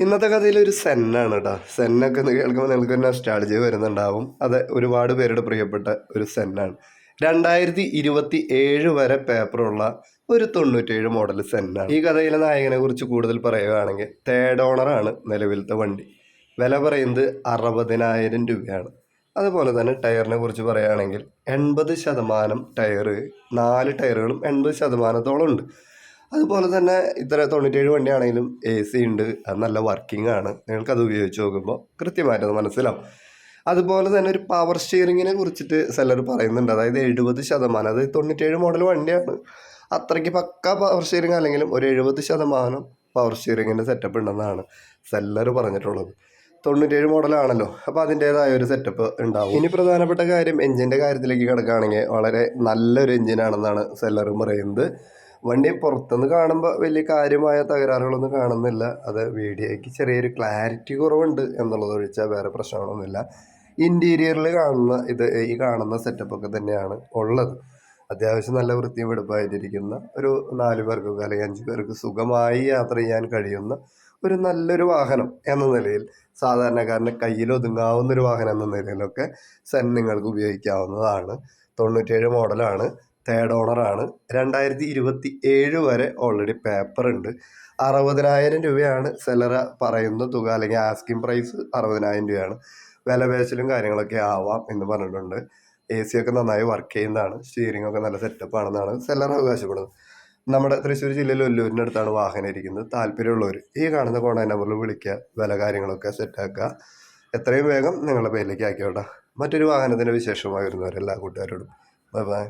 ഇന്നത്തെ കഥയിൽ ഒരു സെന്നാണ് കേട്ടോ സെന്നൊക്കെ കേൾക്കുമ്പോൾ നിങ്ങൾക്ക് ഒരു നൊസ്റ്റാളജി വരുന്നുണ്ടാവും. അത് ഒരുപാട് പേരുടെ പ്രിയപ്പെട്ട ഒരു സെന്നാണ്. രണ്ടായിരത്തി ഇരുപത്തി ഏഴ് വരെ പേപ്പറുള്ള ഒരു തൊണ്ണൂറ്റേഴ് മോഡൽ സെന്നാണ്. ഈ കഥയിലെ നായകനെ കുറിച്ച് കൂടുതൽ പറയുകയാണെങ്കിൽ തേർഡ് ഓണറാണ് നിലവിലത്തെ വണ്ടി. വില പറയുന്നത് അറുപതിനായിരം രൂപയാണ്. അതുപോലെ തന്നെ ടയറിനെ കുറിച്ച് പറയുകയാണെങ്കിൽ എൺപത് ശതമാനം ടയറ് നാല് ടയറുകളും എൺപത് ശതമാനത്തോളം ഉണ്ട്. അതുപോലെ തന്നെ ഇത്ര തൊണ്ണൂറ്റേഴ് വണ്ടിയാണെങ്കിലും എ സി ഉണ്ട്. അത് നല്ല വർക്കിംഗ് ആണ്. നിങ്ങൾക്ക് അത് ഉപയോഗിച്ച് നോക്കുമ്പോൾ കൃത്യമായിട്ട് മനസ്സിലാവും. അതുപോലെ തന്നെ ഒരു പവർ സ്റ്റിയറിങ്ങിനെ കുറിച്ചിട്ട് സെല്ലർ പറയുന്നുണ്ട്. അതായത് എഴുപത് ശതമാനം അത് തൊണ്ണൂറ്റേഴ് മോഡൽ വണ്ടിയാണ്. അത്രയ്ക്ക് പക്ക പവർ സ്റ്റിയറിംഗ് അല്ലെങ്കിലും ഒരു എഴുപത് ശതമാനം പവർ സ്റ്റിയറിങ്ങിന്റെ സെറ്റപ്പ് ഉണ്ടെന്നാണ് സെല്ലർ പറഞ്ഞിട്ടുള്ളത്. തൊണ്ണൂറ്റേഴ് മോഡലാണല്ലോ അപ്പോൾ അതിന്റേതായ ഒരു സെറ്റപ്പ് ഉണ്ടാവും. ഇനി പ്രധാനപ്പെട്ട കാര്യം എഞ്ചിന്റെ കാര്യത്തിലേക്ക് കിടക്കുകയാണെങ്കിൽ വളരെ നല്ലൊരു എഞ്ചിനാണെന്നാണ് സെല്ലറും പറയുന്നത്. വണ്ടി പുറത്തുനിന്ന് കാണുമ്പോൾ വലിയ കാര്യമായ തകരാറുകളൊന്നും കാണുന്നില്ല. അത് വീഡിയോയ്ക്ക് ചെറിയൊരു ക്ലാരിറ്റി കുറവുണ്ട് എന്നുള്ളത് ഒഴിച്ചാൽ വേറെ പ്രശ്നങ്ങളൊന്നുമില്ല. ഇന്റീരിയറിൽ കാണുന്ന ഇത് ഈ കാണുന്ന സെറ്റപ്പൊക്കെ തന്നെയാണ് ഉള്ളത്. അത്യാവശ്യം നല്ല വൃത്തിയും വെടുപ്പായിട്ടിരിക്കുന്ന ഒരു നാല് പേർക്കൊക്കെ അല്ലെങ്കിൽ അഞ്ച് പേർക്ക് സുഖമായി യാത്ര ചെയ്യാൻ കഴിയുന്ന ഒരു നല്ലൊരു വാഹനം എന്ന നിലയിൽ സാധാരണക്കാരന്റെ കയ്യിൽ ഒതുങ്ങാവുന്ന ഒരു വാഹനം എന്ന നിലയിലൊക്കെ സെൻ നിങ്ങൾക്ക് ഉപയോഗിക്കാവുന്നതാണ്. തൊണ്ണൂറ്റേഴ് മോഡലാണ് തേർഡ് ഓണറാണ് രണ്ടായിരത്തി ഇരുപത്തി ഏഴ് വരെ ഓൾറെഡി പേപ്പർ ഉണ്ട്. അറുപതിനായിരം രൂപയാണ് സെലറ പറയുന്ന തുക അല്ലെങ്കിൽ ആസ്കിംഗ് പ്രൈസ് അറുപതിനായിരം രൂപയാണ്. വില പേശലും കാര്യങ്ങളൊക്കെ ആവാം എന്ന് പറഞ്ഞിട്ടുണ്ട്. എ സി ഒക്കെ നന്നായി വർക്ക് ചെയ്യുന്നതാണ്. സ്റ്റിയറിംഗ് ഒക്കെ നല്ല സെറ്റപ്പ് ആണെന്നാണ് സെല്ലർ അവകാശപ്പെടുന്നത്. നമ്മുടെ തൃശ്ശൂർ ജില്ലയിൽ ഒല്ലൂരിന്റെ അടുത്താണ് വാഹനം ഇരിക്കുന്നത്. താല്പര്യമുള്ളവർ ഈ കാണുന്ന കോൺടാക്ട് നമ്പറിൽ വിളിക്കുക വില കാര്യങ്ങളൊക്കെ സെറ്റാക്കുക എത്രയും വേഗം നിങ്ങളുടെ പേരിലേക്ക് ആക്കിയോട്ടെ മറ്റൊരു വാഹനത്തിന്റെ വിശേഷമായി വരുന്നവരെല്ലാ കൂട്ടുകാരോടും. Bye bye